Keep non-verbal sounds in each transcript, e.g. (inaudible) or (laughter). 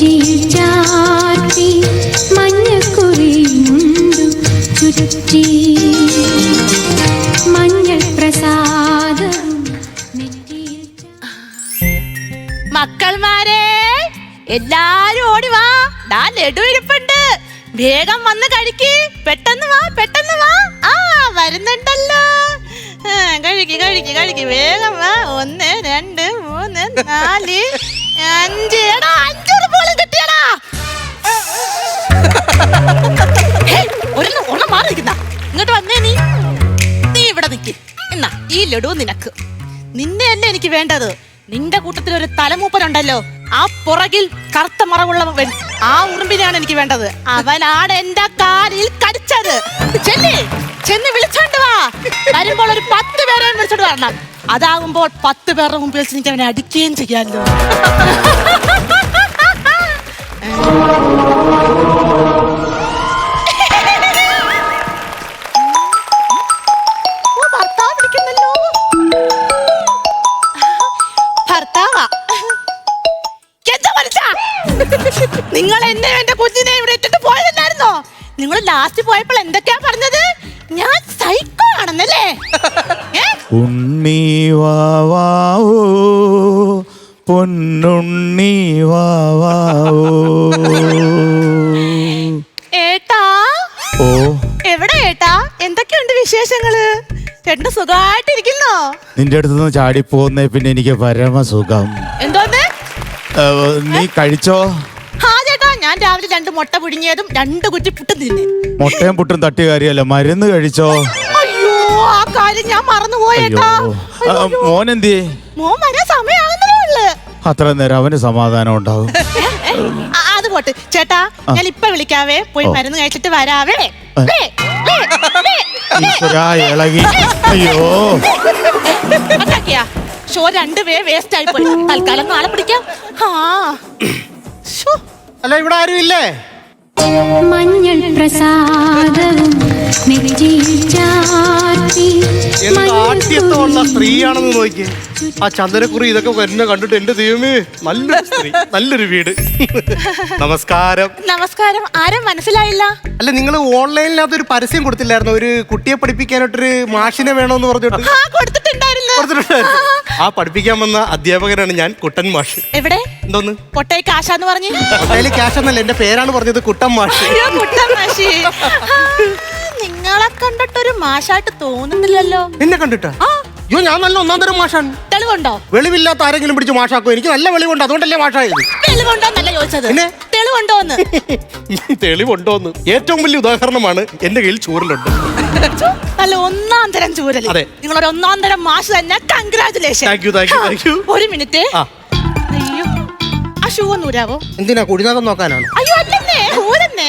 നെറ്റിയിൽ ചാർത്തി മഞ്ഞക്കുറിയുണ്ടു ചുരുട്ടി. മഞ്ഞൾ ചാർത്തി മക്കൾമാരെ എല്ലാരും ഓടി വാ. ദാ ലഡു ഇരിപ്പുണ്ട്. വേഗം വന്ന് കഴിക്ക്. പെട്ടെന്ന് വാ പെട്ടെന്ന് വാ. ആ വരുന്നുണ്ടല്ലോ. കഴിക്ക് കഴിക്ക് കഴിക്ക്. വേഗം നിൽക്കുന്ന ഇങ്ങോട്ട് വന്നേ നീ. നീ ഇവിടെ നിൽക്ക് ഈ ലഡു നിനക്ക്. നിന്നെ അല്ല എനിക്ക് വേണ്ടത്? നിന്റെ കൂട്ടത്തിൽ ഒരു തലമൂപ്പനുണ്ടല്ലോ ആ പുറകിൽ കറുത്ത മറവുള്ള ആ ഉറുമ്പിനെയാണ് എനിക്ക് വേണ്ടത്. അവനാണ് എന്റെ കാലിൽ കടിച്ചത്. ചെല്ലേ ചെന്ന് വിളിച്ചോണ്ട് വാ. വരുമ്പോൾ ഒരു പത്ത് പേരെയും വിളിച്ചോണ്ട് വരണം. അതാകുമ്പോൾ പത്ത് പേരുടെ മുമ്പിൽ വെച്ച് എനിക്ക് അവനെ അടിക്കുകയും ചെയ്യാമല്ലോ (laughs) എന്നെ എന്റെ കുഞ്ഞിനെ ഇവിടെ ഇട്ടിട്ട് പോയതല്ലായിരുന്നോ? നിങ്ങൾ ലാസ്റ്റ് പോയപ്പോൾ എന്തൊക്കെയാ പറഞ്ഞത്? ഞാൻ സൈക്കോ ആണെന്നല്ലേ? (laughs) ഉണ്ണി വാവാവോ പൊന്നുണ്ണി വാവാവോ ഏട്ടാ? ഓ. എവിടെ ഏട്ടാ? എന്തൊക്കെയുണ്ട് വിശേഷങ്ങൾ? ചേട്ടന് സുഖമായിട്ടിരിക്കുന്നോ? നിന്റെ അടുത്തുനിന്ന് ചാടി ചാടിപ്പോകുന്നേ പിന്നെ എനിക്ക് പരമസുഖം. എന്തോന്ന്? ഏ, നീ കഴിച്ചോ? ഞാൻ രാവിലെ രണ്ട് മുട്ട പുഴുങ്ങിയതും രണ്ട് കുറ്റി പുട്ടും തിന്നെ. മുട്ടയും പുട്ടും തട്ടി കാര്യമല്ല? മരുന്ന് കഴിച്ചോ? അയ്യോ ആ കാര്യം ഞാൻ മറന്നുപോയേട്ടാ. മോൻ എന്തി മോൻ വരാൻ സമയമാകുന്നതേ ഉള്ളു. അത്ര നേരം അവന് സമാധാനം ഉണ്ടാവും. ആ, അത് പോട്ട്. ചേട്ടാ ഞാൻ ഇപ്പൊ വിളിക്കാവേ. പോയി. മരുന്ന് കഴിച്ചിട്ട് വരാവേ. വേ, വേ, വേ, വേ. ഈശ്വരാ, ഇളകി. അയ്യോ. അതൊക്കെയാ. ഷോ രണ്ടുപേ വേസ്റ്റ് ആയി പോയി. തൽക്കാലം നാളെ പിടിക്കാം. ആ. അല്ല ഇവിടെ ആരും ഇല്ലേ? മഞ്ഞൾ പ്രസാദവും ആട്യത്വമുള്ള സ്ത്രീയാണെന്ന് നോക്കി ആ ചന്ദനക്കുറി ഇതൊക്കെ വരുന്ന കണ്ടിട്ട് എന്റെ ദൈവമേ നല്ലൊരു സ്ത്രീ നല്ലൊരു വീട്. നമസ്കാരം. നമസ്കാരം. ആരും മനസ്സിലായില്ല. അല്ല നിങ്ങൾ ഓൺലൈനിനകത്ത് ഒരു പരസ്യം കൊടുത്തില്ലായിരുന്നു? ഒരു കുട്ടിയെ പഠിപ്പിക്കാനായിട്ടൊരു മാഷിനെ വേണമെന്ന് പറഞ്ഞിട്ട്? ആ കൊടുത്തിട്ടുണ്ടായിരുന്നു. ആ പഠിപ്പിക്കാൻ വന്ന അധ്യാപകനാണ് ഞാൻ കുട്ടൻ മാഷ്. എവിടെ? എന്തോന്ന്? പൊട്ടേ കാശാന്ന് പറഞ്ഞു. പൊട്ടയിൽ ക്യാഷ് എന്നല്ല എന്റെ പേരാണ് പറഞ്ഞത് കുട്ടൻ മാഷ്. അയ്യോ കുട്ടൻ മാഷി. (laughs) നിങ്ങളെ കണ്ടിട്ടൊരു മാഷായിട്ട് തോന്നുന്നില്ലല്ലോ. നിന്നെ കണ്ടിട്ട്? അയ്യോ ഞാൻ നല്ല ഒന്നാം തരം മാഷാണ്. തെളിവുണ്ടോ? വെളിവില്ലാത്ത ആരെങ്കിലും പിടിച്ച് മാഷാക്കും എനിക്ക് നല്ല വെളിവുണ്ട് അതുകൊണ്ടല്ലേ മാഷായത്. തെളിവുണ്ടോന്നല്ല ചോദിച്ചത്. പിന്നെ? തെളിവുണ്ടോന്ന്? തെളിവുണ്ടോന്ന്? ഏറ്റവും വലിയ ഉദാഹരണമാണ് എന്റെ കയ്യിൽ ചൂരലുണ്ട്. നല്ല ഒന്നാം തരം ചൂരൽ അതെ. നിങ്ങളൊരു ഒന്നാം തരം മാഷ് തന്നെ. Congratulation Thank you, thank you, thank you. ഒരു മിനിറ്റ്. ആ. അയ്യോ ആ ഷൂ ഒന്ന് ഊരാവോ? എന്തിനാ കുടിനാഥം നോക്കാനാണ്? അയ്യോ അല്ലെന്നേ ഊരന്നേ.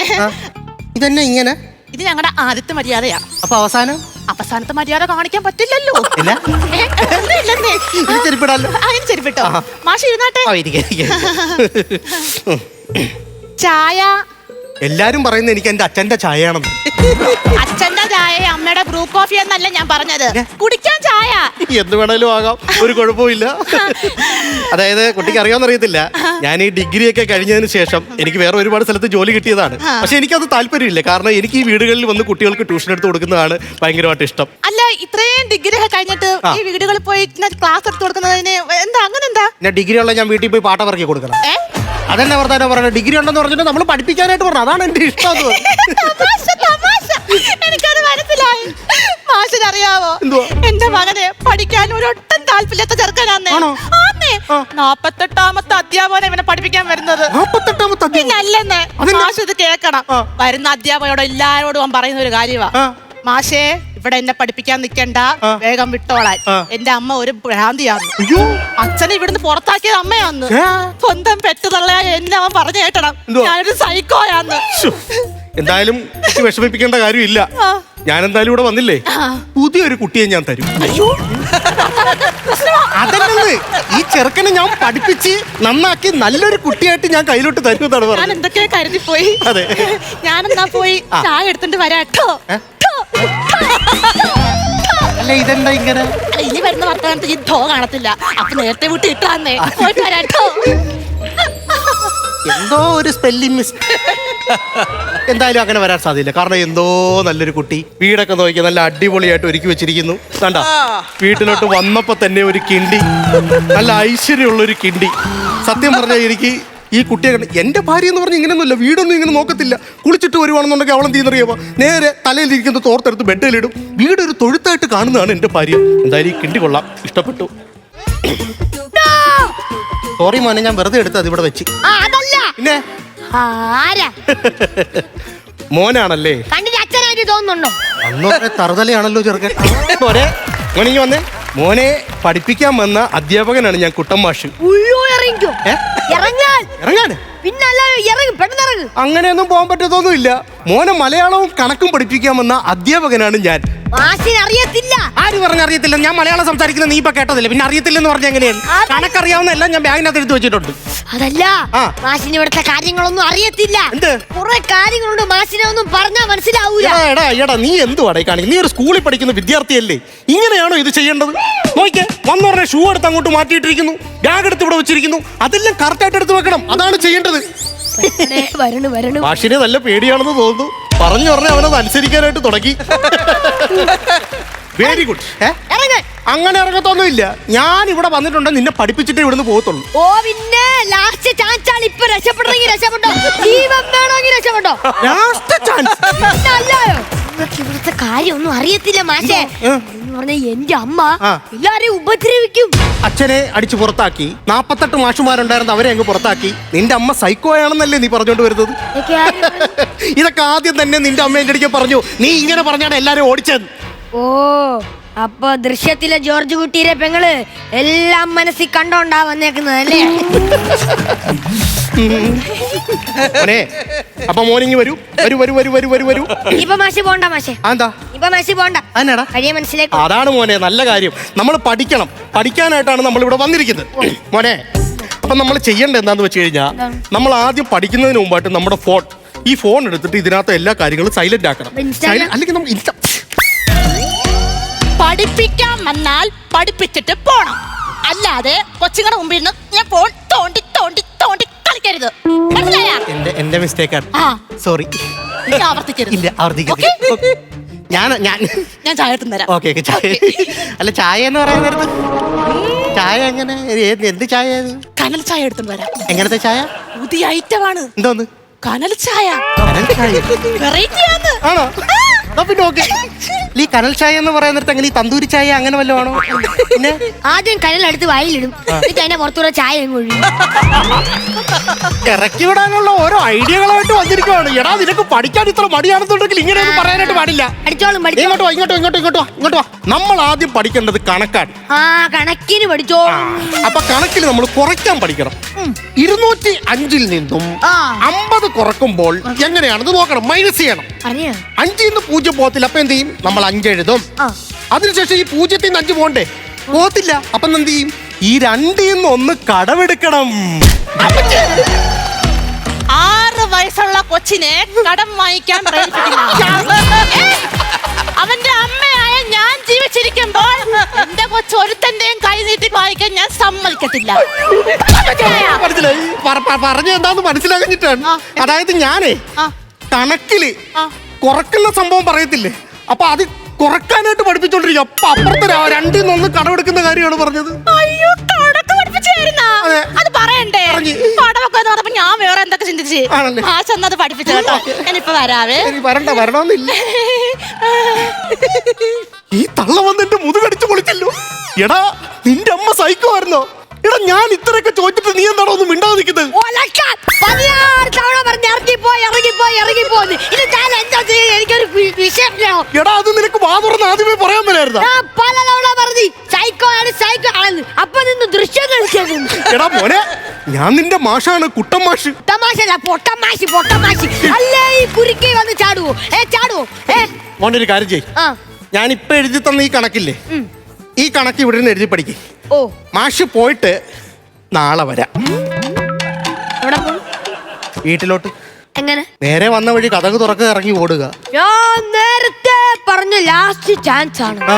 ഇതെന്നെ ഇങ്ങനെ? ഇത് ഞങ്ങളുടെ ആദ്യത്തെ മര്യാദയാ. അപ്പൊ അവസാനം? അവസാനത്തെ മര്യാദ കാണിക്കാൻ പറ്റില്ലല്ലോ. ഇല്ല? ഏ, ഒന്നും ഇല്ലെന്നേ. ഇത് ചെരുപ്പിടാലോ? ആ, ഇത് ചെരുപ്പിട്ടോ. മാഷ് ഇരുന്നാട്ടെ. ആ, ഇരിക്കെ, ഇരിക്കെ. ചായ എല്ലാരും പറയുന്നത് എനിക്ക് എന്റെ അച്ഛന്റെ ചായയാണെന്ന്. അച്ഛന്റെ ചായ അമ്മയുടെ ബ്രൂ കോഫി എന്നല്ല ഞാൻ പറഞ്ഞത്. കുടിക്കാൻ ചായ. എന്ത് വേണേലും ആകാം. ഒരു കുഴപ്പമില്ല അതായത് കുട്ടിക്ക് അറിയാമെന്നറിയത്തില്ല ഞാൻ ഈ ഡിഗ്രി ഒക്കെ കഴിഞ്ഞതിന് ശേഷം എനിക്ക് വേറെ ഒരുപാട് സ്ഥലത്ത് ജോലി കിട്ടിയതാണ്. പക്ഷെ എനിക്കത് താല്പര്യമില്ല. കാരണം എനിക്ക് ഈ വീടുകളിൽ വന്ന് കുട്ടികൾക്ക് ട്യൂഷൻ എടുത്ത് കൊടുക്കുന്നതാണ് ഭയങ്കരമായിട്ട് ഇഷ്ടം. അല്ല ഇത്രയും ഡിഗ്രി ഒക്കെ കഴിഞ്ഞിട്ട് ഈ വീടുകളിൽ പോയി ക്ലാസ് എടുത്ത് കൊടുക്കുന്നതിന് എന്താ അങ്ങനെന്താ? ഞാൻ ഡിഗ്രി ഉള്ള ഞാൻ വീട്ടിൽ പോയി പാട്ടം ഇറക്കി കൊടുക്കണം. അതന്നെ വർത്താനം പറയുന്നത് ഡിഗ്രി ഉണ്ടെന്ന് പറഞ്ഞിട്ട് നമ്മൾ പഠിപ്പിക്കാനായിട്ട് പറഞ്ഞു അതാണ് എന്റെ ഇഷ്ടം. തമാശ, തമാശ. എനിക്കത് മനസ്സിലായി മാഷിന് അറിയാവോ എന്തുവാ? എന്റെ മകനെ പഠിക്കാൻ ഒരൊട്ടും താല്പര്യത്തെ ചെറുക്കനാന്നേ ആണോ? ആന്നേ ആ. നാപ്പത്തെട്ടാമത്തെ അധ്യാപകനെ ഇവനെ പഠിപ്പിക്കാൻ വരുന്നത് നാപ്പത്തെട്ടാമത്തെ അധ്യായം. പിന്നെ അല്ലെന്ന് മാഷ് ഇത് കേക്കണം ആ. വരുന്ന അധ്യാപകയോട് എല്ലാരോടും അവൻ പറയുന്ന ഒരു കാര്യമാ ആ. മാഷേ ഇവിടെ എന്നെ പഠിപ്പിക്കാൻ നിൽക്കണ്ട വേഗം വിട്ടോളാൻ. എന്റെ അമ്മ ഒരു ഭ്രാന്തിയാന്ന് അച്ഛനെ ഇവിടുന്ന് പുറത്താക്കിയത് അമ്മയാന്ന്? സ്വന്തം പെറ്റുതള്ളയാ എന്നെ അവൻ പറഞ്ഞു കേട്ടണം. ഞാനൊരു സൈക്കോയാന്ന്. എന്തായാലും വിഷമിപ്പിക്കേണ്ട കാര്യമില്ല. ഞാൻ എന്തായാലും ഇവിടെ വന്നില്ലേ? പുതിയൊരു കുട്ടിയെ ഞാൻ തരും. അതല്ലെന്ന്. ഈ ചെറുക്കനെ ഞാൻ പഠിപ്പിച്ച് നന്നാക്കി നല്ലൊരു കുട്ടിയായിട്ട് ഞാൻ കയ്യിലോട്ട് തരുമെന്നാണ് ഞാൻ പറഞ്ഞത്. ഞാൻ കരുതി പോയി അതെ. ഞാനെന്നാ പോയി. ചായ എടുത്തിട്ട് വരാട്ടോ? അല്ല ഇതെന്താ ഇങ്ങനെ? ഇനി വരുന്ന വർത്തമാനത്ത് ഈ ധോ കാണത്തില്ല. അപ്പൊ നേരത്തെ വിട്ട് ഇട്ടാന്നേ പോയിട്ട് വരാട്ടോ എന്തോ ഒരു സ്പെല്ലിംഗ് മിസ് എന്തായാലും അങ്ങനെ വരാൻ സാധ്യല്ല കാരണം എന്തോ നല്ലൊരു കുട്ടി വീടൊക്കെ നോക്കി നല്ല അടിപൊളിയായിട്ട് ഒരുക്കി വെച്ചിരിക്കുന്നു. കണ്ട? വീട്ടിലോട്ട് വന്നപ്പോ തന്നെ ഒരു കിണ്ടി. നല്ല ഐശ്വര്യമുള്ള ഒരു കിണ്ടി. സത്യം പറഞ്ഞാൽ എനിക്ക് ഈ കുട്ടിയെ കണ്ട് എന്റെ ഭാര്യ എന്ന് പറഞ്ഞാൽ ഇങ്ങനെയൊന്നുമില്ല വീടൊന്നും ഇങ്ങനെ നോക്കത്തില്ല. കുളിച്ചിട്ട് വരുവാണെന്നുണ്ടെങ്കിൽ അവളെന്ത് ചെയ്യുന്നറിയാമോ നേരെ തലയിലിരിക്കുന്ന തോർത്തെടുത്ത് ബെഡിലിടും. വീട് ഒരു തൊഴുത്തായിട്ട് കാണുന്നതാണ് എന്റെ ഭാര്യ. എന്തായാലും ഈ കിണ്ടി കൊള്ളാം. ഇഷ്ടപ്പെട്ടു. സോറി മോനെ ഞാൻ വെറുതെ എടുത്ത് ഇവിടെ വെച്ച്. പിന്നെ? മോനാണല്ലേ? കണ്ടിട്ട് അച്ഛനായിട്ട് തോന്നുന്നുണ്ടോ? അന്നൊക്കെ തറുതലയാണല്ലോ ചെറുക്കൻ. മോനെ മോനിങ്ങി വന്നേ. മോനെ പഠിപ്പിക്കാൻ വന്ന അധ്യാപകനാണ് ഞാൻ കുട്ടൻ മാഷ് ഉയ്യോ ഇറങ്ങിക്കോ. ഏ? ഇറങ്ങാൻ. ഇറങ്ങാണ് പിന്നല്ല ഇറങ്ങി പെട്ടെന്ന് ഇറങ്ങ് അങ്ങനെയൊന്നും പോകാൻ പറ്റത്തൊന്നുമില്ല. മോനെ മലയാളവും കണക്കും പഠിപ്പിക്കാൻ വന്ന അധ്യാപകനാണ് ഞാൻ. മാഷിന് അറിയത്തില്ല. ആര് പറഞ്ഞറിയത്തില്ല ഞാൻ മലയാളം സംസാരിക്കുന്ന നീ ഇപ്പൊ കേട്ടതില്ല. പിന്നെ അറിയത്തില്ലെന്ന് പറഞ്ഞ എങ്ങനെയാണ് അത് കണക്കറിയാവുന്ന എല്ലാം ഞാൻ ബാഗിനകത്ത് എടുത്തു വെച്ചിട്ടുണ്ട്. അതല്ല ആ. മാഷിന് ഇവിടുത്തെ കാര്യങ്ങളൊന്നും അറിയത്തില്ല. എന്ത്? കുറെ കാര്യങ്ങളുണ്ട് മാഷിനെ ഒന്നും പറഞ്ഞാ മനസ്സിലാവൂല. എടാ എടാ എടാ നീ ഈ കാണിക്കുന്നത് നീ ഒരു സ്കൂളിൽ പഠിക്കുന്ന വിദ്യാർത്ഥിയല്ലേ? ഇങ്ങനെയാണോ ഇത് ചെയ്യേണ്ടത്? നോക്കിയേ വന്നു പറഞ്ഞ ഷൂ എടുത്ത് അങ്ങോട്ട് മാറ്റിയിട്ടിരിക്കുന്നു. ബാഗ് എടുത്ത് ഇവിടെ വെച്ചിരിക്കുന്നു. അതെല്ലാം കറക്റ്റായിട്ട് എടുത്ത് വെക്കണം. അതാണ് ചെയ്യേണ്ടത്. വരണു വരണു മാഷിനെ നല്ല പേടിയാണെന്ന് തോന്നുന്നു. പറഞ്ഞു പറഞ്ഞ അവനത് അനുസരിക്കാനായിട്ട് തുടങ്ങി. വെരി ഗുഡ് ഇറങ്ങ്. അങ്ങനെ ഇറങ്ങത്തൊന്നുമില്ല. ഞാൻ ഇവിടെ വന്നിട്ടുണ്ട് നിന്നെ പഠിപ്പിച്ചിട്ട് ഇവിടുന്ന് പോകത്തുള്ളൂ. ഓ പിന്നെ ലാസ്റ്റ് ചാൻസ് ആണ് ഇപ്പൊ രക്ഷപ്പെടണമെങ്കിൽ രക്ഷപ്പെട്ടോ? ജീവൻ വേണമെങ്കിൽ രക്ഷപ്പെട്ടോ? ലാസ്റ്റ് ചാൻസ് അല്ലായോ ഇവിടുത്തെ കാര്യമൊന്നും അറിയത്തില്ല മാഷേ? എന്ന് പറഞ്ഞ എന്റെ അമ്മ ആ. എല്ലാരെയും ഉപദ്രവിക്കും. അച്ഛനെ അടിച്ചു പുറത്താക്കി. നാപ്പത്തെട്ട് മാഷുമാരുണ്ടായിരുന്നു അവരെ അങ്ങ് പുറത്താക്കി. നിന്റെ അമ്മ സൈക്കോ ആണെന്നല്ലേ നീ പറഞ്ഞോണ്ട് വരുന്നത്? ഇതൊക്കെ ആര് പറഞ്ഞു? ഇതൊക്കെ ആദ്യം തന്നെ നിന്റെ അമ്മ എന്റെ അടുക്കെ പറഞ്ഞു. നീ ഇങ്ങനെ പറഞ്ഞാണ് എല്ലാരും ഓടിച്ചത്. ഓ അപ്പൊ ദൃശ്യത്തിലെ ജോർജ് കുട്ടിയുടെ പെങ്ങൾ എല്ലാം മനസ്സിൽ കണ്ടോണ്ടാ വന്നേക്കുന്നത് അല്ലേ? (laughs) മോനെ അപ്പൊ മോനിങ്ങി വരൂ. വരൂ വരൂ വരൂ വരൂ വരൂ വരൂ. ഇപ്പൊ മാഷി പോണ്ട മാഷേ. അതെന്താ ഇപ്പൊ മാഷി പോണ്ട. അതെന്നാടാ? കഴിയ മനസ്സിലേക്ക് അതാണ് മോനെ നല്ല കാര്യം. നമ്മൾ പഠിക്കണം. പഠിക്കാനായിട്ടാണ് നമ്മൾ ഇവിടെ വന്നിരിക്കുന്നത്. മോനെ അപ്പൊ നമ്മൾ ചെയ്യേണ്ടത് എന്താന്ന് വെച്ച് കഴിഞ്ഞാൽ നമ്മൾ ആദ്യം പഠിക്കുന്നതിന് മുമ്പായിട്ട് നമ്മുടെ ഫോൺ ഈ ഫോൺ എടുത്തിട്ട് ഇതിനകത്ത് എല്ലാ കാര്യങ്ങളും സൈലന്റ് ആക്കണം. അല്ലെങ്കിൽ നമ്മൾ ഇൻസ്റ്റ- പഠിപ്പിക്കാൻ വന്നാൽ പഠിപ്പിച്ചിട്ട് പോണം. അല്ലാതെ കൊച്ചുങ്ങളുടെ മുമ്പിൽ നിന്ന് ഞാൻ ഫോൺ തോണ്ടി തോണ്ടി തോണ്ടി കളിക്കരുത് മനസ്സിലായാ? എന്റെ എന്റെ മിസ്റ്റേക്കാണ് ആ. സോറി ഇനി ആവർത്തിക്കരുത്. ഇല്ല ആവർത്തിക്കരുത്. Okay? ഞാൻ ഞാൻ ഞാൻ ചായ എടുത്തും തരാം. ഓക്കെ ചായ. അല്ല ചായ എന്ന് പറയാൻ നേരത്ത് ചായ എങ്ങനെ? ഏത് എന്ത് ചായ ഇത്? കനൽ ചായ എടുത്തു വരാം എങ്ങനത്തെ ചായ? പുതിയ ഐറ്റമാണ് എന്തോന്ന്? കനൽ ചായ. കനൽ ചായ. വെറൈറ്റി ആണ്. ആണോ? പിന്നെ ഓക്കെ ഈ കനൽ ചായ എന്ന് പറയുന്നിടത്ത് അങ്ങനെ ഈ തന്തൂരി ചായ അങ്ങനെ വല്ലതും ആണോ? പിന്നെ? ആദ്യം കനലെടുത്ത് വായിലിടും. എന്നിട്ട് അതിന്റെ പുറത്തൂടെ ചായ ഇറക്കി വിടാനുള്ള ഓരോ ഐഡിയകളായിട്ട് വന്നിരിക്കുവാണ്. എടാ നിനക്ക് പഠിക്കാൻ ഇത്ര മടിയാണെന്നുണ്ടെങ്കിൽ ഇങ്ങനെയൊന്നും പറയാനായിട്ട് പാടില്ല. പഠിച്ചോളും ഇങ്ങോട്ടോ ഇങ്ങോട്ടോ ഇങ്ങോട്ട് ഇങ്ങോട്ട് ഇങ്ങോട്ട് നമ്മൾ ആദ്യം പഠിക്കേണ്ടത് കണക്കാണ്. ആ കണക്കിന് പഠിച്ചോ അപ്പൊ കണക്കിൽ നമ്മൾ കുറയ്ക്കാൻ പഠിക്കണം. ഇരുന്നൂറ്റി അഞ്ചിൽ നിന്നും ആ. അമ്പത് കുറക്കുമ്പോൾ എങ്ങനെയാണെന്ന് നോക്കണം. മൈനസ് ചെയ്യണം. അറിയാ അഞ്ചിൽ നിന്ന് പൂജ്യം പോകത്തില്ല. അപ്പൊ എന്ത് ചെയ്യും? നമ്മൾ അഞ്ച് എഴുതും. ആ. അതിനുശേഷം ഈ പൂജ്യത്തിൽ നിന്ന് അഞ്ച് പോകണ്ടേ? പോകത്തില്ല. അപ്പൊ എന്ത് ചെയ്യും? ഈ രണ്ടിൽ നിന്ന് ഒന്ന് കടമെടുക്കണം. ആറ് വയസ്സുള്ള കൊച്ചിനെ കടം വാങ്ങിക്കാൻ പ്രേരിപ്പിക്കുന്ന. (laughs) ഏ? ജീവിച്ചിരിക്കുമ്പോൾ എന്റെ കൊച്ചു ഒരുത്തന്റെയും കൈ നീട്ടി വായിക്കാൻ ഞാൻ സമ്മതിക്കത്തില്ല. പറഞ്ഞു മനസ്സിലായി. പറ- പ- പറഞ്ഞ എന്താന്ന് മനസ്സിലാകഞ്ഞിട്ടാണ് ആ. അതായത് ഞാനേ ആ. കണക്കിൽ ആ. കുറക്കുന്ന സംഭവം പറയത്തില്ലേ? അപ്പൊ അത് കുറക്കാനായിട്ട് പഠിപ്പിച്ചോണ്ടിരിക്കും അപ്പൊ അപ്പുറത്തെ ര- രണ്ടിൽ നിന്ന് കടമെടുക്കുന്ന കാര്യമാണ് പറഞ്ഞത്. അയ്യോ പഠിപ്പിച്ചായിരുന്നാ? അതെ. അത് പറയണ്ടേ? പറഞ്ഞു. എന്ന് പറഞ്ഞപ്പോ ഞാൻ വേറെ എന്തൊക്കെ ചിന്തിച്ച്? ആണല്ലേ? ആ ചെന്നത് പഠിപ്പിച്ചു കേട്ടോ. ഞാനിപ്പോ വരാവേ. ഇനി വരണ്ട വരണമെന്നില്ല. (laughs) ഈ തള്ള വന്ന് എന്റെ മുതുകടിച്ചു പൊളിച്ചല്ലോ. എടാ നിന്റെ അമ്മ സൈക്കോ ആയിരുന്നോ? എടാ ഞാൻ ഇത്രയൊക്കെ ചോദിച്ചിട്ട് നീ എന്താണോ ഒന്നും മിണ്ടാതെ നിൽക്കുന്നത്? എടാ അത് നിനക്ക് വാ തുറന്ന് ആദ്യമേ പറയാൻ മേലായിരുന്നാ? പറഞ്ഞു സൈക്കോ ആണ് സൈക്കോ ആണ് അപ്പൊ നിന്ന് ദൃശ്യം കളിച്ചത് എടാ മോനെ ഞാൻ നിന്റെ മാഷാണ് കുട്ടൻ മാഷ്. തമാശല്ല പൊട്ടമാശി പൊട്ടമാശി അല്ലേ ഈ കുരുക്കി വന്ന് ചാടുവോ? ഏ ചാടുവോ? ഏ? മോനെ ഒരു കാര്യം ചെയ് ഇപ്പൊ എഴുതി തന്ന ഈ കണക്കില്ലേ? ഈ കണക്ക് ഇവിടെ നിന്ന് എഴുതി പഠിക്കേ. ഓ. മാഷ് പോയിട്ട് നാളെ വരാം. എവിടെ പോകും വീട്ടിലോട്ട്. എങ്ങനെ? നേരെ വന്ന വഴി കഥക് തുറക്കുക ഇറങ്ങി ഓടുക. ഞാൻ നേരത്തെ പറഞ്ഞു ലാസ്റ്റ് ചാൻസ് ആണ്. ആ,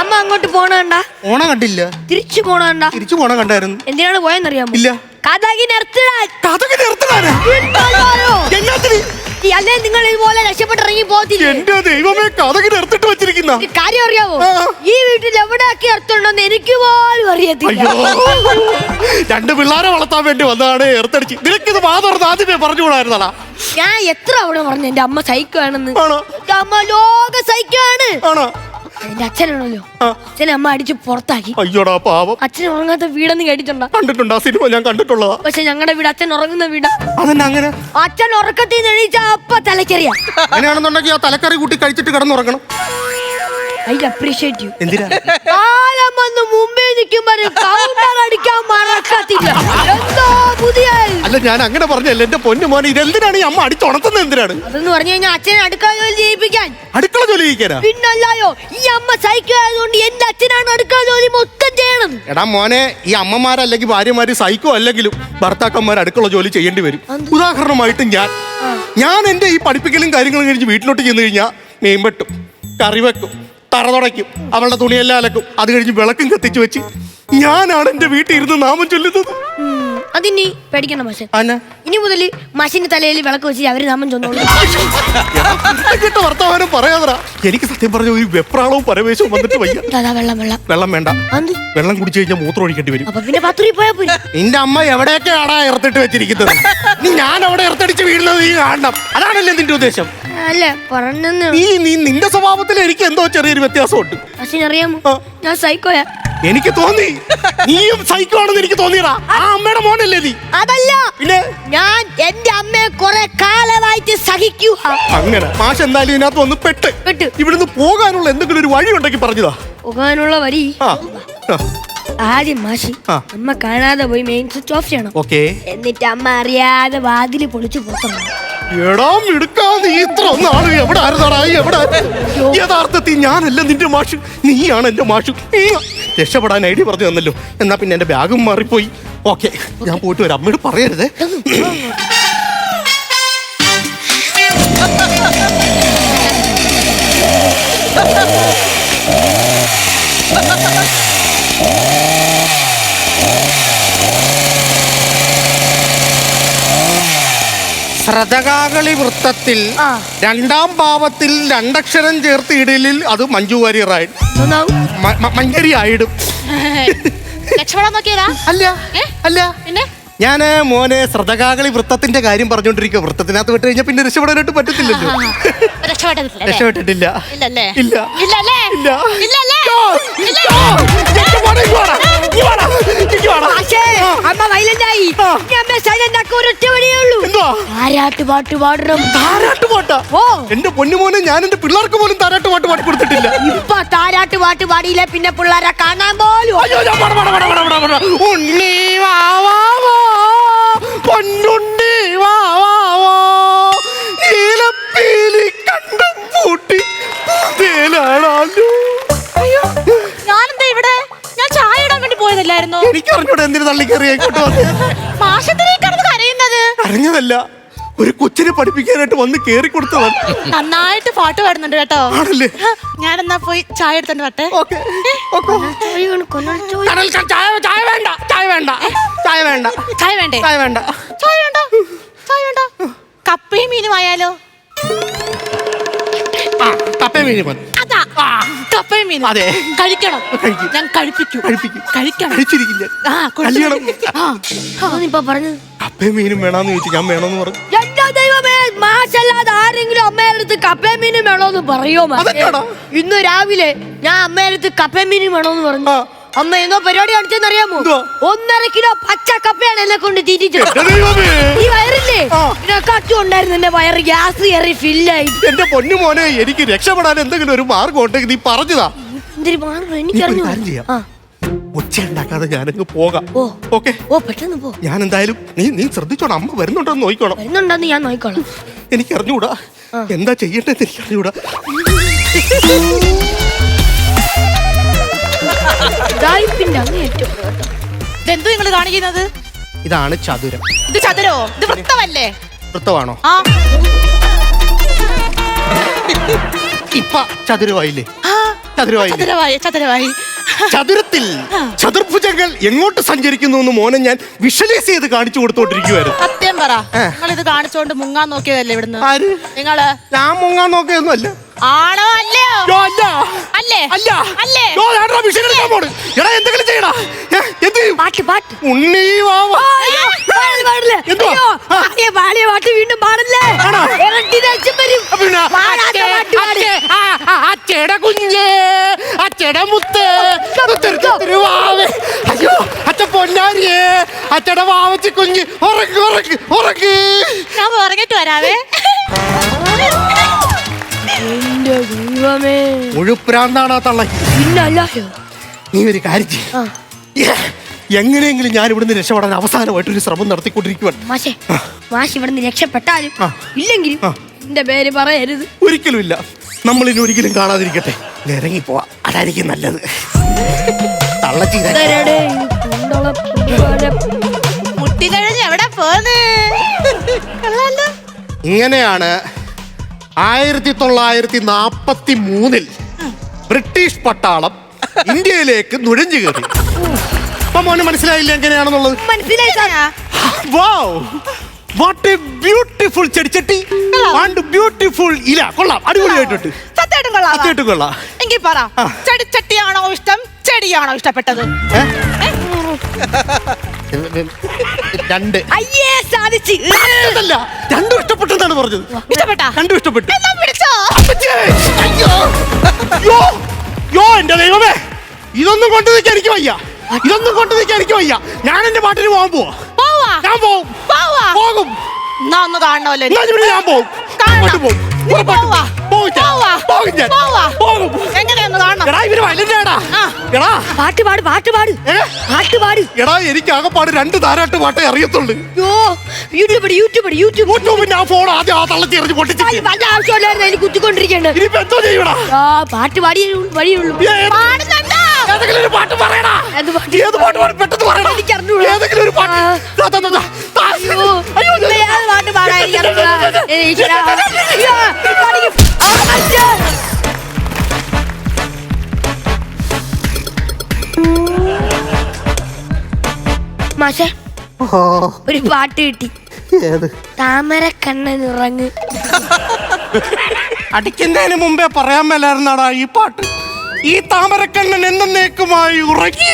അമ്മ അങ്ങോട്ട് പോണണ്ട പോണ കണ്ടില്ല. തിരിച്ചു പോണണ്ട തിരിച്ചു പോണ കണ്ടായിരുന്നു. എന്തിനാണ് പോയെന്നറിയാമോ? ഇല്ല. കഥക് കഥകി പിന്നല്ലായോ? എന്നാത്തിന് അല്ലേ നിങ്ങൾ ഇതുപോലെ രക്ഷപ്പെട്ടിറങ്ങി പോകത്തില്ല? എന്റെ ദൈവമേ കഥകി നിർത്തിട്ട് വെച്ചിരിക്കുന്ന. കാര്യം അറിയാവോ? ഈ വീട്ടിൽ എവിടെയൊക്കെ എർത്തുണ്ടെന്ന് എനിക്ക് പോലും അറിയത്തില്ല. രണ്ട് പിള്ളേരെ വളർത്താൻ വേണ്ടി വന്നതാണ് എർത്തടിച്ച്. നിനക്കിത് മാതോർന്ന് ആദ്യമേ പറഞ്ഞുകൂടായിരുന്നാ ഞാൻ എത്ര അവിടെ പറഞ്ഞു എന്റെ അമ്മ സൈക്കോ ആണെന്ന് ആണോ അമ്മ ലോക സൈക്കോ ആണ് ആണോ? എന്റെ അച്ഛനാണല്ലോ. അച്ഛനെ അമ്മ അടിച്ച് പുറത്താക്കി. അയ്യോടാ പാവം. അച്ഛൻ ഉറങ്ങാത്ത വീടെന്ന് കേട്ടിട്ടുണ്ടോ? കണ്ടിട്ടുണ്ട്? ആ സിനിമ ഞാൻ കണ്ടിട്ടുള്ളതാ. പക്ഷെ ഞങ്ങളുടെ വീട് അച്ഛൻ ഉറങ്ങുന്ന വീടാ. അതെന്നെ അങ്ങനെ? അച്ഛൻ ഉറക്കത്തിൽ നിന്ന് എണീച്ച അപ്പ തലക്കറിയാ. അങ്ങനെയാണെന്നുണ്ടെങ്കിൽ ആ തലക്കറി കൂട്ടി കഴിച്ചിട്ട് കിടന്നുറങ്ങണം. ഐ അപ്രീഷിയേറ്റ് യു എന്തിനാ? കാലം വന്ന് മുമ്പേ നിൽക്കുമ്പോൾ കൗണ്ടർ അടിക്കാൻ മറക്കത്തില്ല. (laughs) അല്ല ഞാൻ അങ്ങനെ പറഞ്ഞല്ലേ എന്റെ പൊന്നു മോനെ ഇതെന്തിനാണ് ഈ അമ്മ അടിച്ചുണർത്തുന്നത് എന്തിനാണ്? അതെന്ന് പറഞ്ഞു കഴിഞ്ഞാൽ അച്ഛനെ അടുക്കള ജോലി ചെയ്യിപ്പിക്കാൻ. അടുക്കള ജോലി ചെയ്യിക്കാനാ? പിന്നല്ലായോ ഈ അമ്മ സൈക്കിൾ ആയതുകൊണ്ട് എന്റെ അച്ഛനാണ് അടുക്കള ജോലി മൊത്തം ചെയ്യണം. എടാ മോനെ ഈ അമ്മമാരല്ലെങ്കിൽ ഭാര്യമാര് സൈക്കോ അല്ലെങ്കിലും ഭർത്താക്കന്മാർ അടുക്കള ജോലി ചെയ്യേണ്ടി വരും. ഉദാഹരണമായിട്ട് ഞാൻ. ഞാൻ എന്റെ ഈ പഠിപ്പിക്കലും കാര്യങ്ങളും കഴിഞ്ഞ് വീട്ടിലോട്ട് ചെന്ന് കഴിഞ്ഞാൽ മീൻ വെട്ടും കറി വെക്കും തറ തുടയ്ക്കും അവളുടെ തുണിയെല്ലാം അലക്കും അത് കഴിഞ്ഞ് വിളക്കും കത്തിച്ചു വെച്ച് ഞാനാണ് എന്റെ വീട്ടിൽ ഇരുന്ന് നാമം ചൊല്ലുന്നത്. അതിനി പേടിക്കണ്ട മാഷെ. ഇനി മുതൽ മാഷിന്റെ തലയിൽ വിളക്ക് വെച്ച് അവർ നാമം ചൊന്നോളൂ. എന്നിട്ട് വർത്തമാനം പറയാതറ എനിക്ക് സത്യം പറഞ്ഞ ഒരു വെപ്രാളവും പരവേശവും വന്നിട്ട് വയ്യ. ദാദാ വെള്ളം വെള്ളം. വെള്ളം വേണ്ട. വെള്ളം കുടിച്ചു കഴിഞ്ഞാൽ മൂത്രം ഒഴിക്കേണ്ടി വരും. അപ്പൊ പിന്നെ പത്തുരി പോയാ പോയി നിന്റെ അമ്മ എവിടെയൊക്കെയാണാ ഇറത്തിട്ട് വെച്ചിരിക്കുന്നത്? നീ ഞാൻ അവിടെ ഇറത്തടിച്ച് വീഴുന്നത് നീ കാണണം. അതാണല്ലേ നിന്റെ ഉദ്ദേശം? അല്ല പറഞ്ഞെന്ന് നീ നീ നിന്റെ സ്വഭാവത്തിൽ എനിക്ക് എന്തോ ചെറിയൊരു വ്യത്യാസമുണ്ട്. ആ. ഞാൻ സൈക്കോയാ. എനിക്ക് തോന്നി. നീയും സൈക്കോ ആണെന്ന് എനിക്ക് തോന്നിയടാ. ആ അമ്മയുടെ മോനല്ലേ നീ. അതല്ല പിന്നെ? ഞാൻ എന്റെ അമ്മയെ കുറെ കാലമായിട്ട് സഹിക്കുക. അങ്ങനെ മാഷ് എന്തായാലും ഇതിനകത്ത് ഒന്ന് പെട്ട്. പെട്ട്. ഇവിടുന്ന് പോകാനുള്ള എന്തെങ്കിലും ഒരു വഴി ഉണ്ടെങ്കിൽ പറഞ്ഞതാ. പോകാനുള്ള വഴി? ആദ്യം മാഷി അമ്മ കാണാതെ പോയി മെയിൻ സ്വിച്ച് ഓഫ് ചെയ്യണം. എന്നിട്ട് അമ്മ അറിയാതെ വാതിൽ പൊളിച്ചു പുറത്തിറങ്ങണം എടാ മിടുക്കാ നീ ഇത്ര നാൾ എവിടെ ആയിരുന്നടാ എവിടെ? യഥാർത്ഥത്തിൽ ഞാനല്ല നിന്റെ മാഷു. നീയാണ് എന്റെ മാഷു. രക്ഷപ്പെടാൻ ഐഡിയ പറഞ്ഞു തന്നല്ലോ. എന്നാ പിന്നെ എന്റെ ബാഗും മാറിപ്പോയി. ഓക്കെ ഞാൻ പോയിട്ട് വരാം. അമ്മയോട് പറയരുതേ. (laughs) ശ്രതകാകളി വൃത്തത്തിൽ രണ്ടാം ഭാവത്തിൽ രണ്ടക്ഷരം ചേർത്ത് ഇടലിൽ അത് മഞ്ജു വാര്യറായി മഞ്ചരി ആയിടും അല്ല അല്ല പിന്നെ ഞാൻ മോനെ ശ്രദ്ധകാകളി വൃത്തത്തിന്റെ കാര്യം പറഞ്ഞോണ്ടിരിക്കുക വൃത്തത്തിനകത്ത് വിട്ട് കഴിഞ്ഞാൽ പിന്നെ രക്ഷപ്പെടാനായിട്ട് പറ്റത്തില്ലല്ലോ രക്ഷപ്പെട്ടിട്ടില്ല ഇല്ല ഇല്ല പാടണം. ഓ. എന്റെ പൊന്നുമോനെ ഞാൻ എന്റെ പിള്ളേർക്ക് പോലും പാടി കൊടുത്തിട്ടില്ല. ഇപ്പൊ പാടിയില്ല? പിന്നെ പിള്ളേരെ കാണാൻ പോലും അയ്യോ ഞാൻ പാടാ, പാടാ, പാടാ, പാടാ, പാടാ, പാടാ. ഉണ്ണി വാ വാ വാ. പൊന്നുണ്ണി വാ വാ വാ. നീലപ്പീലി കണ്ടും പൂട്ടി. വേലാണല്ലോ വേണ്ടി എനിക്ക് എനിക്കറിഞ്ഞൂടെ എന്തിനു തള്ളിക്കറിയ ഇങ്ങോട്ട് വന്ന്. മാഷത്തിനേക്ക് കരയുന്നത്? അറിഞ്ഞതല്ല. ഒരു കൊച്ചിനെ പഠിപ്പിക്കാനായിട്ട് വന്ന് കേറി കൊടുത്തതാണ് നന്നായിട്ട് പാട്ട് പാടുന്നുണ്ട് കേട്ടോ. ആണല്ലേ? ഞാൻ എന്നാ പോയി ചായ എടുത്തോണ്ട് വട്ടെ ക- ചായ. ചായ വേണ്ട ചായ വേണ്ട ചായ വേണ്ട. ചായ വേണ്ടേ? ചായ വേണ്ട. ചായ വേണ്ട? ചായ വേണ്ട? കപ്പയും മീനും ആയാലോ? കപ്പയും മീനും കപ്പയും അതെ. കഴിക്കണം. കഴിക്കും. ഞാൻ കഴിപ്പിക്കും. കഴിപ്പിക്കും. കഴിക്കണം. കഴിച്ചിരിക്കില്ല. ആ കല്യാണം. ആ. ഇപ്പൊ പറഞ്ഞത്? കപ്പയും മീനും വേണമെന്ന് ചോദിച്ചു. ഞാൻ വേണമെന്ന് പറഞ്ഞു. എന്റെ ദൈവമേ മാഷല്ലാതെ ആരെങ്കിലും അമ്മയുടെ അടുത്ത് കപ്പയും മീനും വേണോന്ന് പറയോ മാഷേ? അതെന്നാടാ? ഇന്ന് രാവിലെ ഞാൻ അമ്മയുടെ അടുത്ത് കപ്പയും മീനും വേണോന്ന് പറഞ്ഞു. ആ. അമ്മ എന്തോ പരിപാടി കാണിച്ചെന്ന് അറിയാമോ ഒന്നര കിലോ പച്ച കപ്പയാണ് എന്നെ കൊണ്ട് തീറ്റിച്ചത് ഈ വയറില്ലേ? കച്ചു ഉണ്ടായിരുന്നു എന്റെ വയറ്. ഗ്യാസ് കയറി ഫില്ലായി. എന്റെ പൊന്നു മോനെ എനിക്ക് രക്ഷപ്പെടാൻ എന്തെങ്കിലും ഒരു മാർഗം ഉണ്ടെങ്കിൽ നീ പറഞ്ഞതാ. എന്തൊരു മാർഗം? എനിക്കറിഞ്ഞു കാര്യം ചെയ്യാം. ആ. ഒച്ച ഉണ്ടാക്കാതെ ഞാനങ്ങ് പോകാം. ഓക്കെ? ഓ പെട്ടെന്ന് പോ. ഞാൻ എന്തായാലും നീ നീ ശ്രദ്ധിച്ചോണം. അമ്മ വരുന്നുണ്ടോ നോക്കിക്കോണം. വരുന്നുണ്ടെന്ന് ഞാൻ നോക്കിക്കോളാം. എനിക്ക് അറിഞ്ഞൂടാ എന്താ ചെയ്യേണ്ടത് എനിക്ക് അറിഞ്ഞൂടാ (laughs) ഇതെന്തു നിങ്ങൾ കാണിക്കുന്നത്? ഇതാണ് ചതുരം. ഇത് ചതുരോ? ഇത് വൃത്തമല്ലേ? വൃത്തമാണോ? ആ. ഇപ്പ ചതുരമായില്ലേ ആ, ചതുരമായില്ലേ ചതുരമായി ചതുരമായി ചതുരത്തിൽ ചതുർഭുജങ്ങൾ എങ്ങോട്ട് സഞ്ചരിക്കുന്നു എന്ന് മോനെ ഞാൻ വിഷ്വലൈസ് ചെയ്ത് കാണിച്ചു കൊടുത്തോണ്ടിരിക്കുവായിരുന്നു. സത്യം പറ. നിങ്ങൾ ഇത് കാണിച്ചോണ്ട് മുങ്ങാൻ നോക്കിയതല്ലേ ഇവിടുന്ന്? ആര്? നിങ്ങൾ? ഞാൻ മുങ്ങാൻ നോക്കിയതൊന്നും അല്ല ആണോ അല്ലയോ? അല്ല. അല്ലേ? അല്ല. അല്ലേ? ഞാനെടാ എടുക്കാൻ പോണ്. എടാ എന്തെങ്കിലും ചെയ്യടാ. എന്ത്? പാട്ട് പാട്ട്. ഉണ്ണി വാവ? പാടിയ പാട്ട് വീണ്ടും പാടല്ലേ? ഇരട്ടി ദേഷ്യം വരും. അച്ചട കുഞ്ഞ് അച്ചട മുത്ത്. അയ്യോ അച്ഛ പൊന്നാരിയേ. അച്ചട വാവച്ചി കുഞ്ഞ്. ഉറക്ക് ഉറക്ക് ഉറക്ക്. ഞാൻ ഉറങ്ങിട്ട് വരാവേ. (laughs) എന്റെ ദൈവമേ. മുഴുപ്രാന്താണ് ആ തള്ള നീ ഒരു കാര്യം ചെയ്യ്. എങ്ങനെയെങ്കിലും ഞാൻ ഇവിടുന്ന് രക്ഷപ്പെടാൻ അവസാനമായിട്ട് ഒരു ശ്രമം നടത്തിക്കൊണ്ടിരിക്കുവാണ്. മാഷേ മാഷ് ഇവിടുന്ന് രക്ഷപ്പെട്ടാലും ആ. ഇല്ലെങ്കിലും ആ. എന്റെ പേര് പറയരുത്. ഒരിക്കലും ഇല്ല നമ്മൾ ഇനി ഒരിക്കലും കാണാതിരിക്കട്ടെ. ഇനി ഇറങ്ങിപ്പോവാ. അതായിരിക്കും നല്ലത്. തള്ളച്ചി ഇതാ. ഇതരടെ ഈ പുതുവരെ മുട്ടി കഴിഞ്ഞ് എവിടെ പോന്ന്? (laughs) കൊള്ളാലോ ഇങ്ങനെയാണ് ആയിരത്തി തൊള്ളായിരത്തി നാപ്പത്തി മൂന്നിൽ ബ്രിട്ടീഷ് പട്ടാളം ഇന്ത്യയിലേക്ക് നുഴഞ്ഞു കയറി. അപ്പൊ മോന് മനസ്സിലായില്ല എങ്ങനെയാണെന്നുള്ളത്? മനസ്സിലായി വാവ് വാട്ട് എ ബ്യൂട്ടിഫുൾ ചെടിച്ചട്ടി. ആൻഡ് ബ്യൂട്ടിഫുൾ ഇല. കൊള്ളാം. അടിപൊളിയായിട്ടുണ്ട്. സത്യമായിട്ടും കൊള്ളാം. സത്യമായിട്ടും കൊള്ളാം. എങ്കിൽ പറ. ചെടിച്ചട്ടിയാണോ ഇഷ്ടം? ചെടിയാണോ ഇഷ്ടപ്പെട്ടത്? ഏ? രണ്ട്. അയ്യേ സാധിച്ചു. അതല്ല രണ്ടും ഇഷ്ടപ്പെട്ടെന്നാണ് പറഞ്ഞത്. ഇഷ്ടപ്പെട്ടാ? രണ്ടും ഇഷ്ടപ്പെട്ടു! യോ! യോ, എന്റെ ദൈവമേ. ഇതൊന്നും കൊണ്ടു നിൽക്കാൻ എനിക്ക് വയ്യ. ഇതൊന്നും കൊണ്ടു നിൽക്കാൻ എനിക്ക് വയ്യ. ഞാൻ എന്റെ പാട്ടിന് പോകാൻ പോവാ. ഞാൻ പോവും. പോകും. ഒന്ന് കാണണമല്ലോ ഞാൻ പോവും. പോവാ. പോകും ഞാൻ. പോവാ. പോകും. എങ്ങനെയൊന്ന് കാണണം? ഇവർ ആ. എടാ പാട്ട് പാട് പാട്ട് പാട് പാട്ട് പാട് എടാ എനിക്ക് ആകെപ്പാട് രണ്ട് താരാട്ട് പാട്ടേ അറിയത്തുള്ളൂ യോ യൂട്യൂബ് യൂട്യൂബ് യൂട്യൂബ് യൂട്യൂബിന്റെ ആ ഫോൺ ആദ്യം ആ തള്ളത്തി എറിഞ്ഞ് പൊട്ടിച്ച് വല്ല ആവശ്യമില്ലായിരുന്നു അതിന് കുത്തിക്കൊണ്ടിരിക്കേണ്ടത് ഇനിയിപ്പോ എന്തോ ചെയ്യടാ പാട്ട് പാടിയ വഴിയുള്ളൂ പാടുന്നുണ്ടോ ഏതെങ്കിലും ഒരു പാട്ട് പറയടാ ഏത് പാട്ട്? ഏത് പാട്ട് പാടി പെട്ടെന്ന് പറയടാ എനിക്ക് അറിഞ്ഞൂടാ. ഏതെങ്കിലും ഒരു പാട്ട്. അയ്യോ പാട്ട് പാടാൻ എനിക്ക് അറിഞ്ഞൂടാ. മാഷെ ഒരു പാട്ട് കിട്ടി. ഏത്? താമര കണ്ണൻ ഉറങ്ങ്. അടിക്കുന്നതിന് മുമ്പേ പറയാൻ മേലായിരുന്നാടാ ഈ പാട്ട്. ഈ താമരക്കണ്ണൻ എന്നേക്കുമായി ഉറങ്ങി.